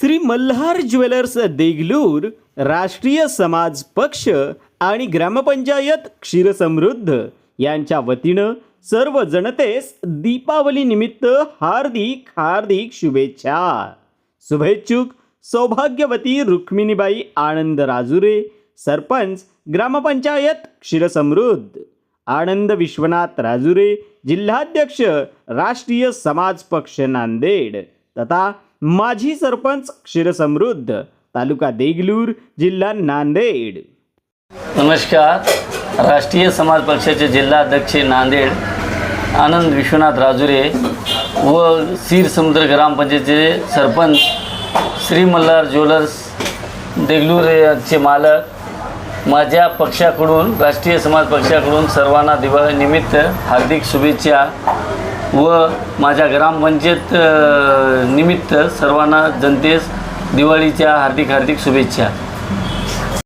Shri Malhar jewellers Deglur राष्ट्रीय समाज पक्ष आणि ग्रामपंचायत क्षीरसमृद्ध यांच्या वतीनं सर्व जनतेस दीपावली निमित्त हार्दिक हार्दिक शुभेच्छा. शुभेच्छुक सौभाग्यवती रुक्मिणीबाई आनंद राजुरे सरपंच ग्रामपंचायत क्षीरसमृद्ध आनंद विश्वनाथ राजुरे जिल्हाध्यक्ष राष्ट्रीय समाज पक्ष नांदेड तथा माजी सरपंच क्षीरसमृद्ध तालुका देगलूर जिल्हा नांदेड. नमस्कार. राष्ट्रीय समाज पक्षाचे जिल्हाध्यक्ष नांदेड आनंद विश्वनाथ राजुरे व सीर समुद्र ग्रामपंचायतीचे सरपंच श्री मल्हार ज्वेलर्स देगलूरचे मालक माझ्या पक्षाकडून राष्ट्रीय समाज पक्षाकडून सर्वांना दिवाळीनिमित्त हार्दिक शुभेच्छा. व माझ्या ग्रामपंचायत निमित्त सर्वांना जनतेस दिवाळीच्या हार्दिक हार्दिक शुभेच्छा.